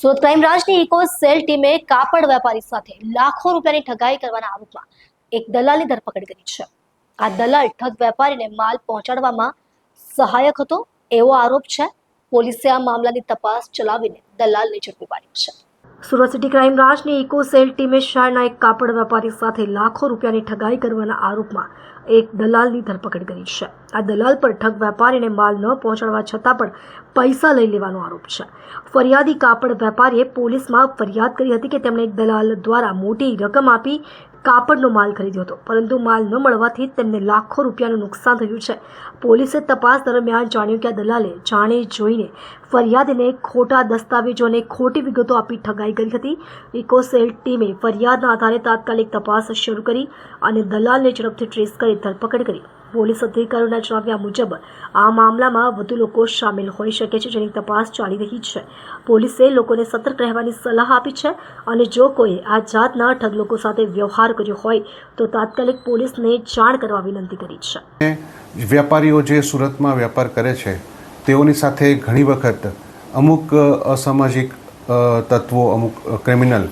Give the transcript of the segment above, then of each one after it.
Surat crime બ્રાન્ચની eco cell ટીમે કાપડ વેપારી સાથે લાખો રૂપિયાની ઠગાઈ કરવાના આરોપમાં એક દલાલની ધરપકડ કરી છે. આ દલાલ ઠગ વેપારીને માલ પહોંચાડવામાં સહાયક હતો એવો આરોપ છે. પોલીસે આ મામલાની તપાસ ચલાવીને દલાલને ઝડપી પાડ્યો છે. સુરત સિટી ક્રાઇમ બ્રાન્ચની ઇકો સેલ ટીમે શહેરના એક કાપડ વેપારી સાથે લાખો રૂપિયાની ઠગાઈ કરવાના આરોપમાં એક દલાલની ધરપકડ કરી છે. આ દલાલ પર ઠગ વેપારીને માલ ન પહોંચાડવા છતાં પણ પૈસા લઈ લેવાનો આરોપ છે. ફરિયાદી કાપડ વેપારીએ પોલીસમાં ફરિયાદ કરી હતી કે તેમણે એક દલાલ દ્વારા મોટી રકમ આપી કાપડનો માલ ખરીદ્યો હતો. પરંતુ માલ ન મળવાથી તેમને લાખો રૂપિયાનું નુકસાન થયું છે. પોલીસે તપાસ દરમિયાન જાણ્યું કે આ દલાલે જાણે જોઈને ફરિયાદીને ખોટા દસ્તાવેજો અને ખોટી વિગતો આપી ઠગાઈ કરી હતી. ઇકોસેલ ટીમે ફરિયાદના આધારે તાત્કાલિક તપાસ શરૂ કરી અને દલાલને ઝડપથી ટ્રેસ કરી ધરપકડ કરી. પોલીસ અધિકારીઓના જણાવ્યા મુજબ, આ મામલામાં વધુ લોકો સામેલ હોઈ શકે છે જેની તપાસ ચાલી રહી છે. પોલીસે લોકોને સતર્ક રહેવાની સલાહ આપી છે અને જો કોઈ આ જાતના ઠગ લોકો સાથે વ્યવહાર કર્યો હોય, તો તાત્કાલિક પોલીસને જાણ કરવા વિનંતી કરી છે. વેપારીઓ જે સુરતમાં વેપાર કરે છે, તેઓની સાથે ઘણી વખત અમુક અસામાજિક તત્વો, અમુક ક્રિમિનલ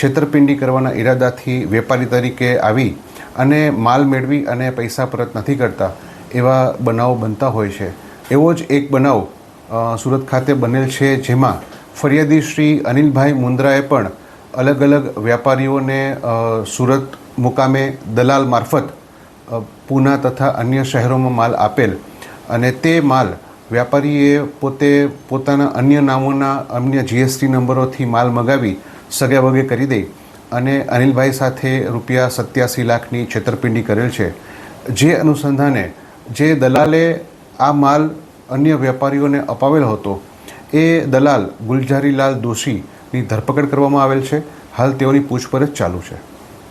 છેતરપિંડી કરવાના ઈરાદાથી વેપારી તરીકે આવી અને માલ મેળવી અને પૈસા પરત નથી કરતા, એવા બનાવો બનતા હોય છે. એવો જ એક બનાવ સુરત ખાતે બનેલ છે જેમાં ફરિયાદી શ્રી અનિલભાઈ મુંદ્રાએ પણ અલગ અલગ વેપારીઓને સુરત મુકામે દલાલ મારફત પૂના તથા અન્ય શહેરોમાં માલ આપેલ. અને તે માલ વેપારીએ પોતે પોતાના અન્ય નામોના અન્ય જીએસટી નંબરોથી માલ મગાવી સગે વગે કરી દઈ. અને અનિલભાઈ સાથે રૂપિયા સત્યાસી લાખની છેતરપિંડી કરેલ છે. જે અનુસંધાને જે દલાલે આ માલ અન્ય વેપારીઓને અપાવેલ હતો, એ દલાલ ગુલઝારીલાલ દોશીની ધરપકડ કરવામાં આવેલ છે. હાલ તેઓની પૂછપરછ ચાલુ છે.